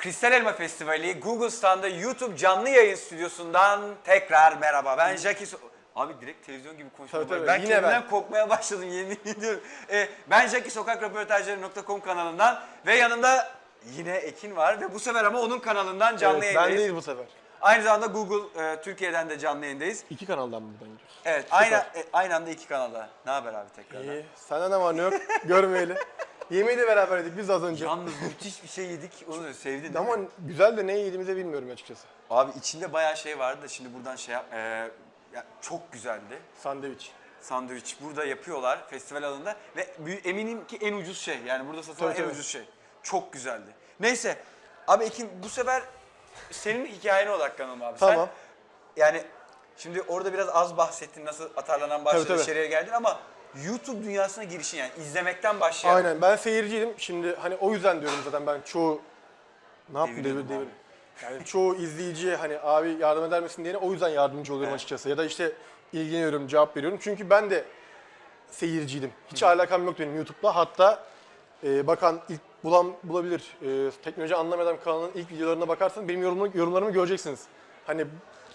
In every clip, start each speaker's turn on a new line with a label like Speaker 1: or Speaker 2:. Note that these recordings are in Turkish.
Speaker 1: Kristal Elma Festivali Google Stand'da YouTube canlı yayın stüdyosundan tekrar merhaba. Ben Jackie So- Abi direkt televizyon gibi.
Speaker 2: Tabii, tabii.
Speaker 1: Ben
Speaker 2: Yine
Speaker 1: kendimden
Speaker 2: ben.
Speaker 1: korkmaya başladım yemin ediyorum. Ee, ben Jackie Sokak kanalından ve yanında yine Ekin var ve bu sefer ama onun kanalından canlı
Speaker 2: Evet,
Speaker 1: yayındayız.
Speaker 2: ben değil bu sefer.
Speaker 1: Aynı zamanda Google e, Türkiye'den de canlı yayındayız.
Speaker 2: İki kanaldan buradan gidiyoruz.
Speaker 1: Evet, aynı e, aynı anda iki kanalda. Ne haber abi tekrardan?
Speaker 2: İyi. Sana ne var ne yok görmeyeli. Yemeği de beraber yedik biz az önce.
Speaker 1: Yalnız müthiş bir şey yedik. Onu sevdin değil
Speaker 2: Ama
Speaker 1: mi?
Speaker 2: güzel de ne yediğimizi bilmiyorum açıkçası.
Speaker 1: Abi içinde bayağı şey vardı da şimdi buradan şey yap... e, ya çok güzeldi.
Speaker 2: Sandviç.
Speaker 1: Sandviç burada yapıyorlar festival alanında ve eminim ki en ucuz şey. Yani burada satılan
Speaker 2: Tabii,
Speaker 1: en
Speaker 2: tabii.
Speaker 1: ucuz şey. Çok güzeldi. Neyse. Abi Ekin bu sefer senin hikayene odaklanalım abi.
Speaker 2: Tamam.
Speaker 1: Sen yani şimdi orada biraz az bahsettin nasıl atarlanan başladı
Speaker 2: Tabii, tabii.
Speaker 1: içeriye geldin ama YouTube dünyasına girişin yani izlemekten başlayan.
Speaker 2: Aynen ben seyirciydim. Şimdi hani o yüzden diyorum zaten ben çoğu ne
Speaker 1: Deviriyordum
Speaker 2: devir devir. Yani çoğu izleyiciye hani abi yardım eder misin diyene o yüzden yardımcı oluyorum
Speaker 1: Evet.
Speaker 2: açıkçası. Ya da işte ilgileniyorum, cevap veriyorum. Çünkü ben de seyirciydim. Hiç alakam yok benim YouTube'la. Hatta e, bakan ilk bulan bulabilir. E, teknoloji anlamadan kanalının ilk videolarına bakarsanız benim yorumlarımı, yorumlarımı göreceksiniz. Hani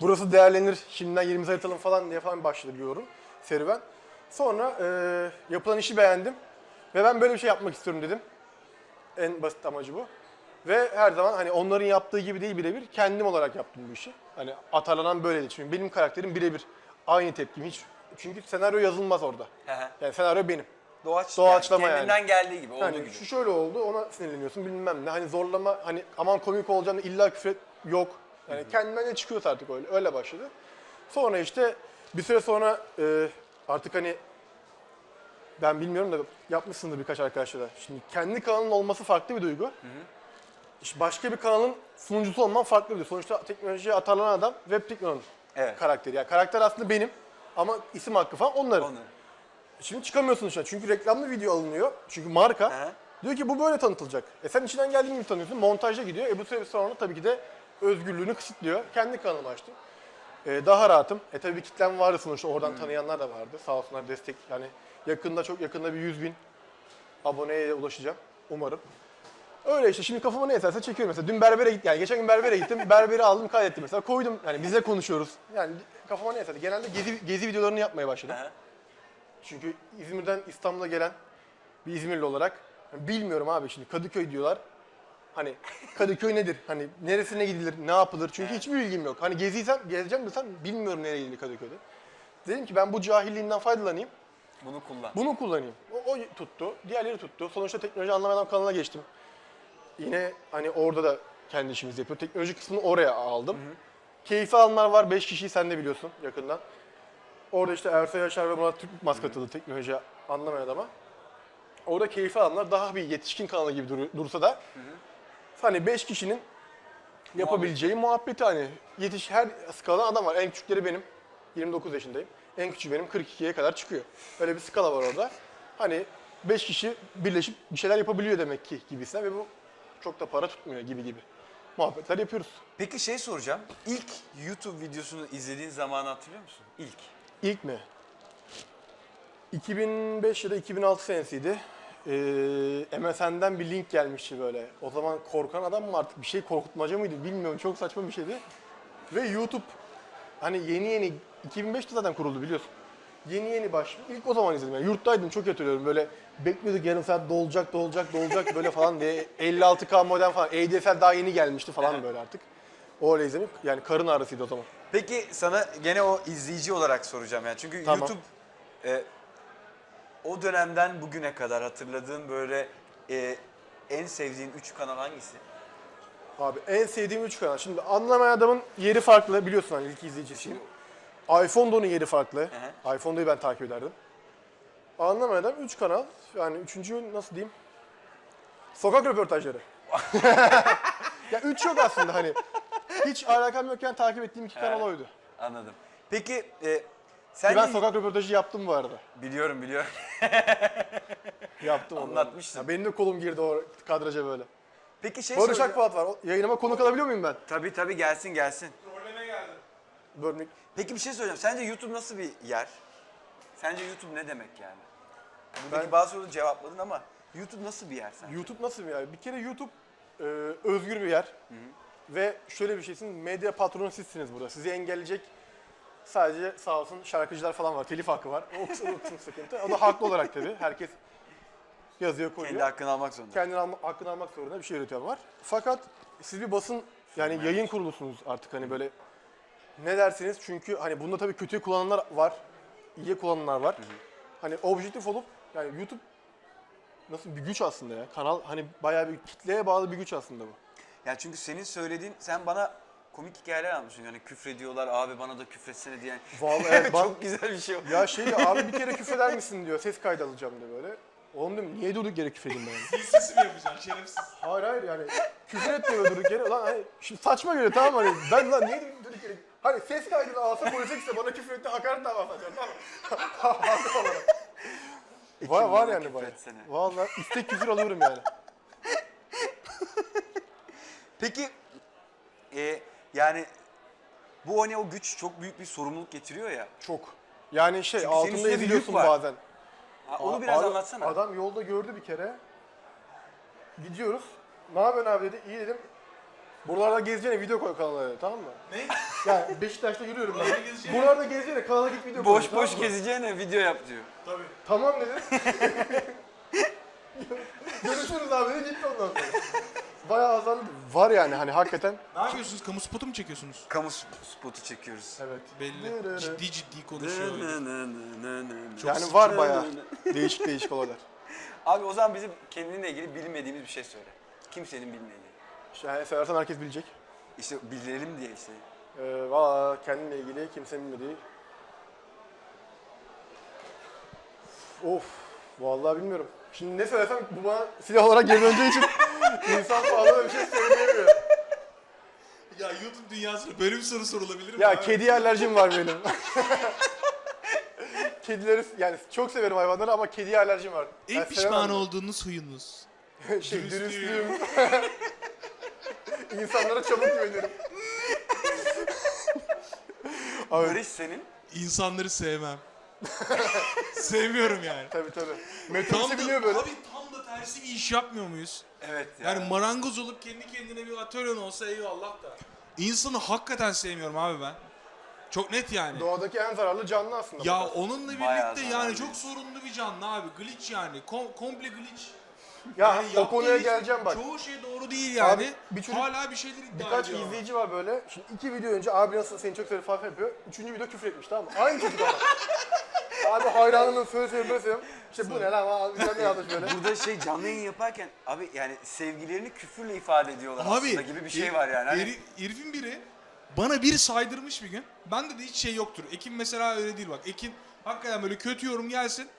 Speaker 2: burası değerlenir, şimdiden yerimizi haritalım falan diye falan başladı bir yorum, serüven. Sonra e, yapılan işi beğendim ve ben böyle bir şey yapmak istiyorum dedim. En basit amacı bu. Ve her zaman hani onların yaptığı gibi değil birebir kendim olarak yaptım bu işi. Hani atarlanan böyleydi. Çünkü benim karakterim birebir aynı tepkim hiç. Çünkü senaryo yazılmaz orada.
Speaker 1: Hı hı.
Speaker 2: Yani senaryo benim.
Speaker 1: Doğaç,
Speaker 2: Doğaçlama yani.
Speaker 1: Kendinden geldiği gibi, olduğu
Speaker 2: Yani
Speaker 1: gibi.
Speaker 2: şu şöyle oldu ona sinirleniyorsun bilmem ne. Hani zorlama hani aman komik olacağını illa küfür et yok. Yani kendinden ne çıkıyorsa artık öyle öyle başladı. Sonra işte bir süre sonra e, artık hani ben bilmiyorum da yapmışsındır birkaç arkadaşla da. Şimdi kendi kanalın olması farklı bir duygu. İşte başka bir kanalın sunucusu olman farklı bir duygu. Sonuçta teknolojiye atarlanan adam web teknolojinin
Speaker 1: Evet.
Speaker 2: karakteri. Yani karakter aslında benim ama isim hakkı falan onların.
Speaker 1: Onu.
Speaker 2: Şimdi çıkamıyorsun dışarı çünkü reklamlı video alınıyor. Çünkü marka
Speaker 1: Hı.
Speaker 2: diyor ki bu böyle tanıtılacak. E sen içinden geldiğini mi tanıyorsun? Montajda gidiyor. E bu süre sonra tabii ki de özgürlüğünü kısıtlıyor. Kendi kanalımı açtım. E, daha rahatım. E tabii bir kitlem vardı sonuçta oradan tanıyanlar da vardı. Sağ olsunlar destek. Yani yakında çok yakında bir 100 bin aboneye ulaşacağım umarım. Öyle işte şimdi kafama ne eserse çekiyorum mesela. Dün berbere gittim yani geçen gün berbere gittim. Berberi aldım kaydettim mesela koydum. Yani bizle konuşuyoruz. Yani kafama ne eserse. Genelde gezi, gezi videolarını yapmaya başladım. Çünkü İzmir'den İstanbul'a gelen bir İzmirli olarak yani bilmiyorum abi şimdi Kadıköy diyorlar. Hani Kadıköy nedir? Hani neresine gidilir? Ne yapılır? Çünkü hiçbir bilgim yok. Hani geziysem, gezeceğim desem bilmiyorum nereye gidilir Kadıköy'de. Dedim ki ben bu cahilliğimden faydalanayım.
Speaker 1: Bunu kullan.
Speaker 2: Bunu kullanayım. O, o tuttu. Diğerleri tuttu. Sonuçta teknoloji anlamadan kanalına geçtim. Yine hani orada da kendi işimizi yapıyor. Teknoloji kısmını oraya aldım. Keyfi alanlar var. 5 kişiyi sen de biliyorsun yakından. Orada işte Ersoy Yaşar ve Murat Türkmaz katıldı teknoloji anlamayan adama. Orada keyfi alanlar daha bir yetişkin kanalı gibi dur- dursa da hani 5 kişinin yapabileceği muhabbeti hani yetiş her skaladan adam var. En küçükleri benim. 29 yaşındayım. En küçüğü benim 42'ye kadar çıkıyor. Öyle bir skala var orada. Hani 5 kişi birleşip bir şeyler yapabiliyor demek ki gibisine ve bu çok da para tutmuyor gibi gibi. Muhabbetler yapıyoruz.
Speaker 1: Peki şey soracağım. İlk YouTube videosunu izlediğin zamanı hatırlıyor musun? İlk.
Speaker 2: İlk mi? 2005 ya da 2006 senesiydi. Ee, MSN'den bir link gelmişti böyle. O zaman korkan adam mı artık bir şey korkutmaca mıydı bilmiyorum. Çok saçma bir şeydi. Ve YouTube hani yeni yeni 2005'te zaten kuruldu biliyorsun. Yeni yeni baş. İlk o zaman izledim. Yani yurttaydım çok hatırlıyorum. Böyle bekliyorduk yarım saat dolacak, dolacak, dolacak böyle falan diye. 56K modem falan. ADSL daha yeni gelmişti falan böyle artık. O öyle izlemek yani karın ağrısıydı o zaman.
Speaker 1: Peki sana gene o izleyici olarak soracağım yani. Çünkü
Speaker 2: Tamam.
Speaker 1: YouTube e, o dönemden bugüne kadar hatırladığın böyle e, en sevdiğin üç kanal hangisi?
Speaker 2: Abi en sevdiğim 3 kanal. Şimdi anlamayan adamın yeri farklı biliyorsun hani ilk izleyicisiyim. iPhone da onun yeri farklı. iPhone'da ben takip ederdim. Anlamayan adam 3 kanal. Yani üçüncü nasıl diyeyim? Sokak röportajları. ya 3 yok aslında hani. Hiç alakam yokken takip ettiğim iki kanal oydu.
Speaker 1: Anladım. Peki e, sen
Speaker 2: ben sokak röportajı yaptım bu arada.
Speaker 1: biliyorum biliyorum.
Speaker 2: Yaptım onu.
Speaker 1: Anlatmıştın.
Speaker 2: Ya benim de kolum girdi o kadraja böyle.
Speaker 1: Peki şey
Speaker 2: Barış
Speaker 1: soracağım.
Speaker 2: Akfuat var. Yayınıma konuk alabiliyor muyum ben?
Speaker 1: Tabii tabii gelsin gelsin.
Speaker 2: Bölmek.
Speaker 1: Peki bir şey soracağım. Sence YouTube nasıl bir yer? Sence YouTube ne demek yani? Buradaki
Speaker 2: Ben-
Speaker 1: bazı soruları cevapladın ama YouTube nasıl bir yer sence?
Speaker 2: YouTube nasıl bir yer? Bir kere YouTube e, özgür bir yer. Ve şöyle bir şeysin, medya patronu sizsiniz burada. Sizi engelleyecek sadece sağ olsun şarkıcılar falan var, telif hakkı var. O kısım, o kısım sıkıntı. O da haklı olarak tabii. Herkes yazıyor, koyuyor.
Speaker 1: Kendi hakkını almak zorunda.
Speaker 2: kendini alma, hakkını almak zorunda bir şey üreten var. Fakat siz bir basın yani yayın kurulusunuz artık hani böyle ne dersiniz? Çünkü hani bunda tabii kötü kullananlar var, iyi kullananlar var. Hani objektif olup yani YouTube nasıl bir güç aslında ya. Kanal hani bayağı bir kitleye bağlı bir güç aslında bu.
Speaker 1: Ya çünkü senin söylediğin, sen bana komik hikayeler anlatmışsın. Yani küfrediyorlar, abi bana da küfretsene diyen.
Speaker 2: Vallahi evet, bak-
Speaker 1: Çok güzel bir şey o.
Speaker 2: Ya şey abi bir kere küfreder misin diyor. Ses kaydı alacağım diyor böyle. Oğlum diyorum niye durduk yere küfredeyim ben?
Speaker 3: Dil sesi mi yapacaksın şerefsiz?
Speaker 2: Hayır hayır yani küfür etmiyor böyle durduk yere. Lan hani şimdi saçma geliyor tamam mı? hani ben lan niye durduk yere Hani ses kaydını alsa polise gitse bana küfür etti hakaret davası açar tamam mı? Haklı olarak. Var, yani bayağı.
Speaker 1: küfretsene.
Speaker 2: Valla istek küfür alıyorum yani.
Speaker 1: Peki e, yani bu hani o güç çok büyük bir sorumluluk getiriyor ya.
Speaker 2: Çok. Yani şey
Speaker 1: Çünkü senin
Speaker 2: altında
Speaker 1: üstünde bir yük
Speaker 2: eziliyorsun
Speaker 1: var.
Speaker 2: bazen.
Speaker 1: Ha, onu
Speaker 2: Aa,
Speaker 1: biraz
Speaker 2: adam-
Speaker 1: anlatsana.
Speaker 2: Adam yolda gördü bir kere. Gidiyoruz. Ne yapıyorsun abi dedi. İyi dedim. Buralarda gezeceğine video koy kanala dedi, tamam mı?
Speaker 3: Ne?
Speaker 2: Yani Beşiktaş'ta yürüyorum
Speaker 3: Buralarda
Speaker 2: ben.
Speaker 3: gezeceğine-
Speaker 2: Buralarda gezeceğine kanala git video koy.
Speaker 1: Boş
Speaker 2: tamam
Speaker 1: boş
Speaker 2: mı?
Speaker 1: gezeceğine video yap diyor.
Speaker 3: Tabii.
Speaker 2: Tamam dedi. Görüşürüz abi dedi gitti ondan sonra. Bayağı azaldı. Var yani hani hakikaten.
Speaker 3: Ne yapıyorsunuz? Kamu spotu mu çekiyorsunuz?
Speaker 1: Kamu spotu çekiyoruz.
Speaker 2: Evet.
Speaker 3: Belli. Ciddi ciddi konuşuyor.
Speaker 2: yani var bayağı değişik değişik olaylar.
Speaker 1: Abi o zaman bizim kendinle ilgili bilmediğimiz bir şey söyle. Kimsenin bilmediği.
Speaker 2: Yani seversen herkes bilecek.
Speaker 1: İşte bilelim diye işte.
Speaker 2: Ee, Valla kendimle ilgili kimsenin bilmediği. Of. Vallahi bilmiyorum. Şimdi ne söylesem bu bana silah olarak geri döneceği için insan fazla bir şey söyleyemiyor.
Speaker 3: Ya YouTube dünyasında böyle bir soru sorulabilir mi?
Speaker 2: Ya
Speaker 3: abi?
Speaker 2: kedi alerjim var benim. Kedileri yani çok severim hayvanları ama kediye alerjim var.
Speaker 3: En
Speaker 2: Ben
Speaker 3: pişman
Speaker 2: sevemem.
Speaker 3: olduğunuz huyunuz.
Speaker 2: şey,
Speaker 3: Dürüstlüğüm.
Speaker 2: dürüstlüğüm. İnsanlara çabuk güvenirim. Abi,
Speaker 1: Barış senin.
Speaker 3: İnsanları sevmem. Sevmiyorum yani.
Speaker 2: tabii tabii.
Speaker 3: Tam
Speaker 2: Metrobüse
Speaker 3: da,
Speaker 2: biniyor böyle.
Speaker 3: abi tersi bir iş yapmıyor muyuz?
Speaker 1: Evet ya.
Speaker 3: Yani marangoz olup kendi kendine bir atölyen olsa eyvallah da. İnsanı hakikaten sevmiyorum abi ben. Çok net yani.
Speaker 2: Doğadaki en zararlı canlı aslında.
Speaker 3: Ya
Speaker 2: bakarsan.
Speaker 3: onunla
Speaker 1: Bayağı
Speaker 3: birlikte
Speaker 1: zararlı.
Speaker 3: yani çok sorunlu bir canlı abi. Glitch yani. Kom- komple glitch.
Speaker 2: Ya
Speaker 3: Yani
Speaker 2: o
Speaker 3: yaptığı
Speaker 2: konuya geleceğim bak.
Speaker 3: Çoğu şey doğru değil yani.
Speaker 2: Abi, bir çocuk-
Speaker 3: Hala bir şeyler iddia
Speaker 2: Birkaç
Speaker 3: ediyor.
Speaker 2: izleyici var böyle. Şimdi iki video önce abi nasıl seni çok seviyorum falan yapıyor. Üçüncü video küfür etmiş tamam mı? Aynı çocuk ama. abi hayranının söyle söyle böyle söylüyorum. İşte bu ne lan abi sen ne yazmış böyle.
Speaker 1: Burada şey canlı yayın yaparken abi yani sevgilerini küfürle ifade ediyorlar
Speaker 3: Abi
Speaker 1: aslında gibi bir şey
Speaker 3: her-
Speaker 1: var yani. Hani
Speaker 3: heri- herifin biri bana bir saydırmış bir gün. Bende de hiç şey yoktur. Ekin mesela öyle değil bak. Ekin hakikaten böyle kötü yorum gelsin.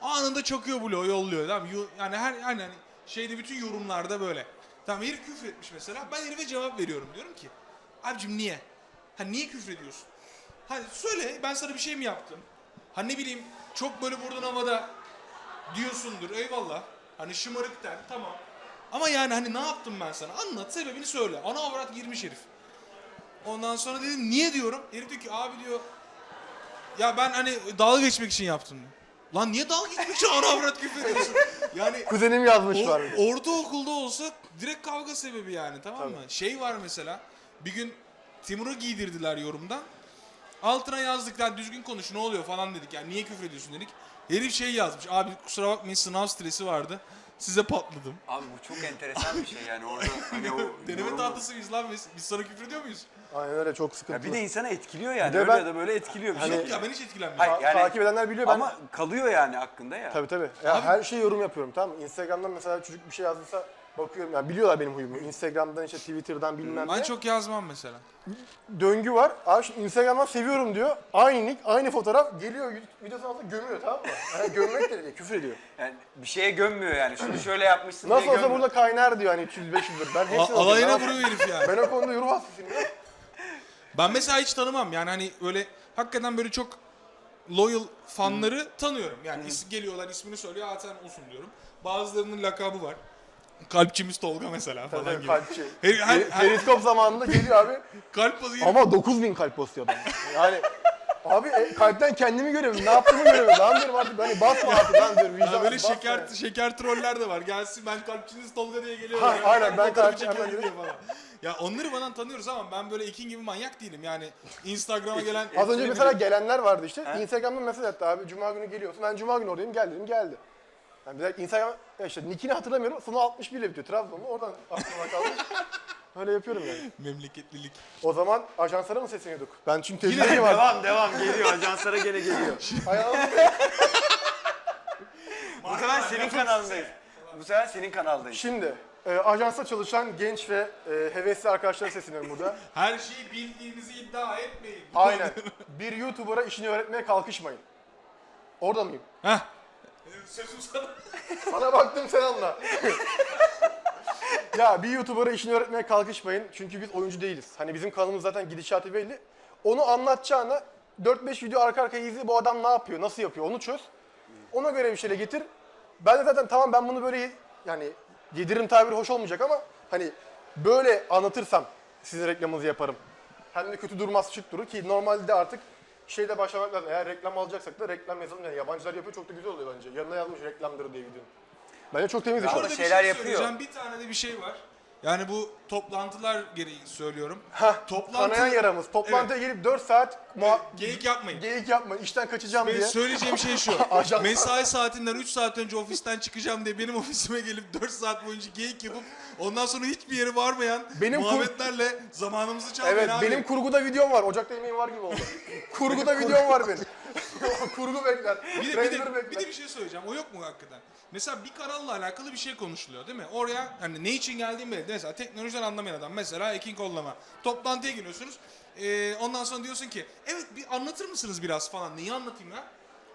Speaker 3: Anında çakıyor bloğu yolluyor. Tamam? Yo- Yani her yani hani şeyde bütün yorumlarda böyle. Tamam herif küfür etmiş mesela. Ben herife cevap veriyorum. Diyorum ki abicim niye? Ha niye küfür ediyorsun? Hani söyle ben sana bir şey mi yaptım? Ha ne bileyim çok böyle buradan havada diyorsundur eyvallah. Hani şımarık der tamam. Ama yani hani ne yaptım ben sana? Anlat sebebini söyle. Ana avrat girmiş herif. Ondan sonra dedim niye diyorum. Herif diyor ki abi diyor ya ben hani dalga geçmek için yaptım. Lan niye dalga geçmek için ana avrat küfür ediyorsun? Yani
Speaker 2: Kuzenim yazmış
Speaker 3: o,
Speaker 2: var.
Speaker 3: ortaokulda olsa direkt kavga sebebi yani tamam mı? Şey var mesela bir gün Timur'a giydirdiler yorumdan. Altına yazdık lan düzgün konuş ne oluyor falan dedik. Yani niye küfür ediyorsun dedik. Herif şey yazmış. Abi kusura bakmayın sınav stresi vardı. Size patladım.
Speaker 1: abi bu çok enteresan bir şey yani orada hani o
Speaker 3: Deneme
Speaker 1: yorumu-
Speaker 3: tahtası mıyız lan biz? Biz sana küfür ediyor muyuz?
Speaker 2: Aynen öyle çok
Speaker 1: Ya
Speaker 2: sıkıntılı.
Speaker 1: bir de insana etkiliyor yani.
Speaker 2: Bir de
Speaker 1: Öyle
Speaker 2: ben-
Speaker 1: ya da böyle etkiliyor bir
Speaker 2: Hani-
Speaker 1: şey.
Speaker 3: Yok ya ben hiç etkilenmiyorum.
Speaker 1: Hayır, yani-
Speaker 2: takip edenler biliyor ben.
Speaker 1: Ama kalıyor yani hakkında ya.
Speaker 2: Tabii tabii. Ya
Speaker 3: Abi-
Speaker 2: her şeyi yorum yapıyorum tamam mı? Instagram'dan mesela çocuk bir şey yazdıysa bakıyorum. Yani biliyorlar benim huyumu. Instagram'dan işte Twitter'dan bilmem
Speaker 3: Ben
Speaker 2: ne.
Speaker 3: çok yazmam mesela.
Speaker 2: Döngü var. Abi şimdi Instagram'dan seviyorum diyor. Aynı nick, aynı fotoğraf geliyor videosunun altına gömüyor tamam mı? Yani gömmek de değil, küfür ediyor.
Speaker 1: Yani bir şeye gömmüyor yani. Şunu şöyle yapmışsın
Speaker 2: Nasıl
Speaker 1: diye
Speaker 2: olsa
Speaker 1: gömmüyor.
Speaker 2: burada kaynar diyor hani 300-500 lira. Ben hepsini alıyorum.
Speaker 3: alayına
Speaker 2: Ben-
Speaker 3: vuruyor herif yani.
Speaker 2: Ben o konuda yorum hastasıyım ya.
Speaker 3: Ben mesela hiç tanımam yani hani öyle hakikaten böyle çok loyal fanları tanıyorum. Yani is- geliyorlar ismini söylüyor aa sen olsun diyorum. Bazılarının lakabı var. Kalpçimiz Tolga mesela falan
Speaker 2: Tabii
Speaker 3: gibi.
Speaker 2: kalpçi.
Speaker 3: Her, her, her-
Speaker 2: Periskop zamanında geliyor abi.
Speaker 3: kalp bazı
Speaker 2: Ama 9000 kalp postu adam. Yani Abi e, kalpten kendimi görüyorum. Ne yaptığımı görüyorum. Lan diyorum artık hani basma artık lan diyorum.
Speaker 3: Ya böyle
Speaker 2: basma
Speaker 3: şeker şeker troller de var. Gelsin ben kalpçiniz Tolga diye geliyorum.
Speaker 2: Ha,
Speaker 3: Ya,
Speaker 2: aynen, ben
Speaker 3: fotoğrafı
Speaker 2: kalpçi
Speaker 3: çekelim
Speaker 2: hemen
Speaker 3: diye falan. Ya onları bana tanıyoruz ama ben böyle Ekin gibi manyak değilim. Yani Instagram'a gelen
Speaker 2: Az önce mesela gelenler vardı işte. Instagram'dan mesaj attı abi cuma günü geliyorsun. Ben cuma günü oradayım gel dedim geldi. Yani bir de Instagram ya işte nickini hatırlamıyorum. Sonu 61 ile bitiyor Trabzonlu. Oradan aklıma kalmış. Öyle yapıyorum yani.
Speaker 3: memleketlilik.
Speaker 2: O zaman ajanslara mı sesleniyorduk? Ben çünkü
Speaker 1: Yine
Speaker 2: tecrübeli var.
Speaker 1: devam devam geliyor. Ajanslara gene geliyor.
Speaker 2: Ayağım
Speaker 1: Bu sefer senin kanalındayız. Bu sefer senin kanaldayız.
Speaker 2: Şimdi e, ajansta çalışan genç ve e, hevesli arkadaşlara sesleniyorum burada.
Speaker 3: Her şeyi bildiğinizi iddia etmeyin.
Speaker 2: Aynen. Bir YouTuber'a işini öğretmeye kalkışmayın. Orada mıyım?
Speaker 3: Heh. Sözüm sana.
Speaker 2: Sana baktım sen anla. ya bir YouTuber'a işini öğretmeye kalkışmayın. Çünkü biz oyuncu değiliz. Hani bizim kanalımız zaten gidişatı belli. Onu anlatacağına 4-5 video arka arkaya izle bu adam ne yapıyor, nasıl yapıyor onu çöz. Ona göre bir şeyle getir. Ben de zaten tamam ben bunu böyle yani yediririm tabiri hoş olmayacak ama hani böyle anlatırsam sizin reklamınızı yaparım. Hem de kötü durmaz şık durur ki normalde artık şeyde başlamak lazım. Eğer reklam alacaksak da reklam yazalım. Yani yabancılar yapıyor çok da güzel oluyor bence. Yanına yazmış reklamdır diye videonun. Bence çok temiz iş.
Speaker 1: Ama
Speaker 3: Orada bir
Speaker 1: şeyler
Speaker 3: şey
Speaker 1: yapıyor.
Speaker 3: söyleyeceğim. Bir tane de bir şey var. Yani bu toplantılar gereği söylüyorum.
Speaker 2: Hah,
Speaker 3: Toplantı-
Speaker 2: kanayan yaramız. Toplantıya gelip 4 saat muha-
Speaker 3: Geyik yapmayın.
Speaker 2: geyik yapma, işten kaçacağım
Speaker 3: Benim
Speaker 2: diye.
Speaker 3: söyleyeceğim şey şu.
Speaker 2: Ajans-
Speaker 3: mesai saatinden 3 saat önce ofisten çıkacağım diye benim ofisime gelip 4 saat boyunca geyik yapıp ondan sonra hiçbir yere varmayan
Speaker 2: Benim kur-
Speaker 3: muhabbetlerle zamanımızı çalmayın
Speaker 2: Evet,
Speaker 3: abi.
Speaker 2: benim kurguda videom var. Ocakta yemeğim var gibi oldu. kurguda videom var benim. Kurgu bekler.
Speaker 3: bir de, bir, de,
Speaker 2: bekler.
Speaker 3: bir de bir şey söyleyeceğim. O yok mu hakikaten? Mesela bir kanalla alakalı bir şey konuşuluyor değil mi? Oraya hani ne için geldiğim belli. Mesela teknolojiden anlamayan adam. Mesela Ekin Kollama. Toplantıya giriyorsunuz. Ee, ondan sonra diyorsun ki evet bir anlatır mısınız biraz falan. Neyi anlatayım ya?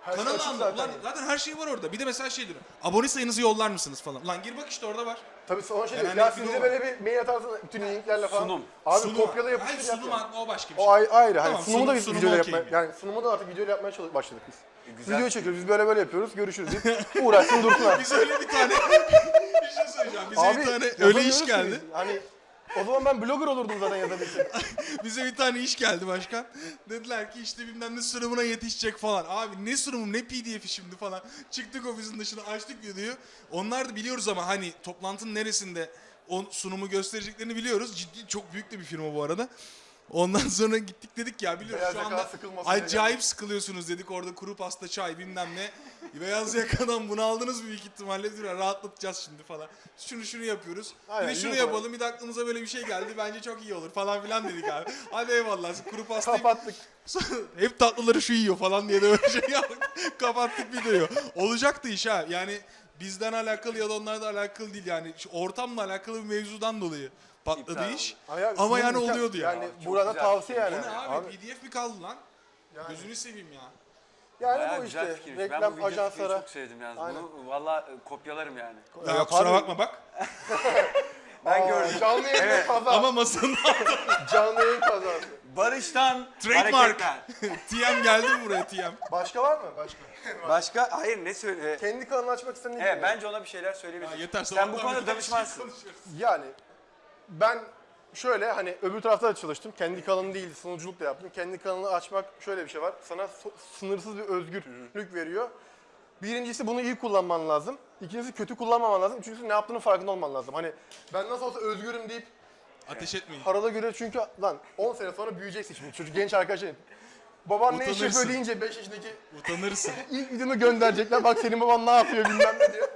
Speaker 2: Her şey
Speaker 3: Kanalı
Speaker 2: açık zaten.
Speaker 3: Ulan zaten her şey var orada. Bir de mesela şey diyor. Abone sayınızı yollar mısınız falan. Lan gir bak işte orada var.
Speaker 2: Tabii sonra şey
Speaker 3: Yani
Speaker 2: ya
Speaker 3: hani
Speaker 2: siz de
Speaker 3: video
Speaker 2: böyle bir mail atarsınız bütün linklerle falan.
Speaker 1: Sunum.
Speaker 2: Abi
Speaker 3: Sunum.
Speaker 2: kopyala
Speaker 3: Hayır
Speaker 2: yapıştır
Speaker 3: sunum
Speaker 2: yap.
Speaker 3: o başka bir şey.
Speaker 2: O ay- ayrı. Hani
Speaker 3: Tamam,
Speaker 2: sunumu
Speaker 3: sunum-
Speaker 2: da biz
Speaker 3: sunumu
Speaker 2: videoyla
Speaker 3: okey
Speaker 2: yapmaya,
Speaker 3: mi?
Speaker 2: yani sunumu da artık videoyla yapmaya çalış başladık biz.
Speaker 1: güzel.
Speaker 2: Video çekiyoruz, biz böyle böyle yapıyoruz, görüşürüz deyip uğraşsın dursun abi.
Speaker 3: Bize öyle bir tane bir şey söyleyeceğim. Bize
Speaker 2: Abi,
Speaker 3: bir tane öyle iş
Speaker 2: ki
Speaker 3: geldi.
Speaker 2: biz. Hani o zaman ben blogger olurdum zaten yazabilsem.
Speaker 3: Bize bir tane iş geldi başkan. Dediler ki işte bilmem ne sunumuna yetişecek falan. Abi ne sunumum ne pdf'i şimdi falan. Çıktık ofisin dışına açtık videoyu. Onlar da biliyoruz ama hani toplantının neresinde o sunumu göstereceklerini biliyoruz. Ciddi çok büyük de bir firma bu arada. Ondan sonra gittik dedik ya biliyoruz
Speaker 2: Beyaz
Speaker 3: şu
Speaker 2: yaka
Speaker 3: anda
Speaker 2: sıkılmasın diye
Speaker 3: acayip sıkılıyorsunuz dedik orada kuru pasta çay bilmem ne. Beyaz yakadan bunu aldınız büyük ihtimalle diyor rahatlatacağız şimdi falan. Şunu şunu yapıyoruz.
Speaker 2: Aynen,
Speaker 3: bir de şunu yapalım bir de aklımıza böyle bir şey geldi bence çok iyi olur falan filan dedik abi. Hadi eyvallah kuru pastayı
Speaker 2: Kapattık.
Speaker 3: Sonra hep tatlıları şu yiyor falan diye de böyle şey yaptık. Kapattık videoyu. Olacaktı iş ha. Yani bizden alakalı ya da onlarla alakalı değil yani. Şu ortamla alakalı bir mevzudan dolayı patladı
Speaker 1: İptal
Speaker 3: iş.
Speaker 2: Ay abi,
Speaker 3: Ama yani
Speaker 2: imkan-
Speaker 3: oluyordu ya.
Speaker 2: Yani
Speaker 1: Çok
Speaker 2: burada
Speaker 1: güzel.
Speaker 2: tavsiye yani.
Speaker 3: Ne abi?
Speaker 2: Abi,
Speaker 3: PDF mi kaldı lan?
Speaker 2: Yani-
Speaker 3: Gözünü seveyim ya.
Speaker 2: yani
Speaker 1: Bayağı
Speaker 2: bu
Speaker 1: güzel
Speaker 2: işte
Speaker 1: fikirmiş. ben bu
Speaker 2: reklam
Speaker 1: video fikrini
Speaker 2: ajanslara.
Speaker 1: çok sevdim yalnız.
Speaker 2: Aynen.
Speaker 1: Bunu valla e, kopyalarım yani.
Speaker 3: Ya
Speaker 2: Yok
Speaker 3: kusura bakma bak.
Speaker 1: Ben
Speaker 2: Aa,
Speaker 1: gördüm.
Speaker 2: Canlı yayın
Speaker 1: Evet.
Speaker 2: kaza.
Speaker 3: Ama masanın
Speaker 2: Canlı yayın kazası.
Speaker 1: Barış'tan
Speaker 3: Trademark.
Speaker 1: hareketler.
Speaker 3: TM geldi mi buraya TM?
Speaker 2: Başka var mı? Başka.
Speaker 1: Başka? Hayır ne söyle?
Speaker 2: Kendi kanalını açmak ne
Speaker 1: Evet bence ona bir şeyler söyleyebilirsin.
Speaker 3: Ya yeter
Speaker 1: Sen bu
Speaker 3: sabahtan
Speaker 1: konuda
Speaker 3: beri şey
Speaker 1: danışmansın.
Speaker 3: konuşuyoruz.
Speaker 2: Yani ben şöyle hani öbür tarafta da çalıştım. Kendi kanalım değil, sunuculuk da yaptım. Kendi kanalını açmak şöyle bir şey var. Sana so- sınırsız bir özgürlük veriyor. Birincisi bunu iyi kullanman lazım. İkincisi kötü kullanmaman lazım. Üçüncüsü ne yaptığının farkında olman lazım. Hani ben nasıl olsa özgürüm deyip
Speaker 3: Ateş etmeyin.
Speaker 2: parada göre çünkü lan 10 sene sonra büyüyeceksin şimdi. Çocuk genç arkadaşın. Baban ne iş yapıyor deyince 5 yaşındaki
Speaker 3: Utanırsın.
Speaker 2: ilk videonu gönderecekler. Bak senin baban ne yapıyor bilmem ne diyor.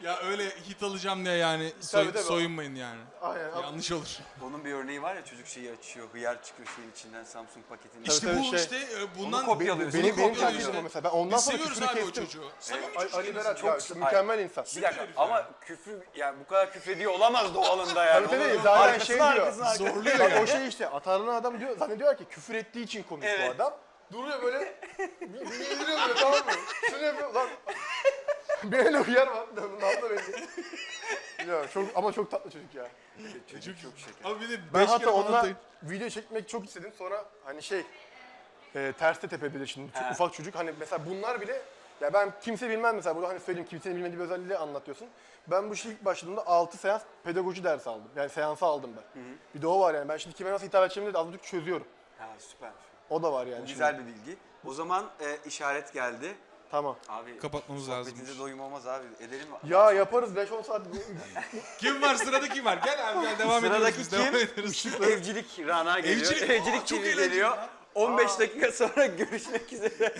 Speaker 3: Ya öyle hit alacağım diye yani soy-
Speaker 2: Tabii, tabii.
Speaker 3: soyunmayın yani.
Speaker 2: Aynen.
Speaker 3: Yanlış olur.
Speaker 1: Onun bir örneği var ya çocuk şeyi açıyor, hıyar çıkıyor şeyin içinden Samsung paketini.
Speaker 2: Tabii,
Speaker 3: İşte
Speaker 2: tabii,
Speaker 3: bu
Speaker 2: şey.
Speaker 3: işte e, bundan
Speaker 1: kopyalıyorsun.
Speaker 2: Benim, benim
Speaker 3: kopyalıyor
Speaker 2: taktiğim
Speaker 3: işte.
Speaker 2: mesela. Ben ondan
Speaker 3: Biz
Speaker 2: sonra
Speaker 3: seviyoruz
Speaker 2: küfürü
Speaker 3: abi o
Speaker 2: kestim.
Speaker 3: çocuğu. Samimi
Speaker 2: Ali,
Speaker 3: çocuk
Speaker 2: Ali
Speaker 3: kendisi.
Speaker 2: Berat
Speaker 1: Çok
Speaker 2: ya, mükemmel insan.
Speaker 1: Bir dakika ama
Speaker 3: yani.
Speaker 1: küfür yani bu kadar küfrediyor olamaz doğalında yani.
Speaker 2: Tabii, tabii,
Speaker 1: Onun
Speaker 2: zaten
Speaker 1: arkasına,
Speaker 2: şey diyor.
Speaker 1: arkasına, arkasına.
Speaker 3: Zorluyor
Speaker 2: Bak o şey işte atarlı adam diyor zannediyor ki küfür ettiği için komik
Speaker 1: Evet.
Speaker 2: bu adam. Duruyor böyle bir bir indiriyor böyle tamam mı? Şunu yapıyor lan. Bir ele uyar var. Ne yaptı belli. Ya çok ama çok tatlı çocuk ya.
Speaker 1: Çocuk çok şeker.
Speaker 3: Abi bir de
Speaker 2: Ben
Speaker 3: beş
Speaker 2: hatta onunla
Speaker 3: anlatayım.
Speaker 2: video çekmek çok istedim. Sonra hani şey e, terste tepebilir şimdi çok ufak çocuk. Hani mesela bunlar bile ya ben kimse bilmem mesela burada hani söyleyeyim kimsenin bilmediği bir özelliği anlatıyorsun. Ben bu işe ilk başladığımda 6 seans pedagoji dersi aldım. Yani seansı aldım ben. Bir de o var yani. Ben şimdi kime nasıl hitap edeceğimi de az buçuk çözüyorum.
Speaker 1: Ha süper.
Speaker 2: O da var yani. Şimdi.
Speaker 1: güzel bir bilgi. O zaman e, işaret geldi.
Speaker 2: Tamam.
Speaker 1: Abi
Speaker 3: Kapatmamız lazım.
Speaker 1: sohbetinize doyum olmaz abi. Edelim mi?
Speaker 2: Ya yaparız 5-10 saat.
Speaker 3: Kim var sırada kim var? Gel abi gel devam
Speaker 1: Sıradaki
Speaker 3: ediyoruz. biz, Devam
Speaker 1: kim?
Speaker 3: ederiz.
Speaker 1: Evcilik Rana geliyor.
Speaker 3: Evcilik,
Speaker 1: Evcilik,
Speaker 3: aa, çok
Speaker 1: TV
Speaker 3: eğlenceli
Speaker 1: geliyor.
Speaker 3: ya.
Speaker 1: 15 dakika sonra görüşmek üzere.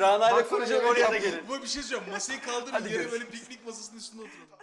Speaker 1: Rana ile
Speaker 2: Baksana
Speaker 1: konuşalım
Speaker 2: yemek
Speaker 1: oraya da gelin.
Speaker 3: Bu bir şey söyleyeceğim. Masayı kaldırın
Speaker 1: Hadi
Speaker 3: yere
Speaker 1: görüşürüz.
Speaker 3: böyle piknik masasının üstünde oturun.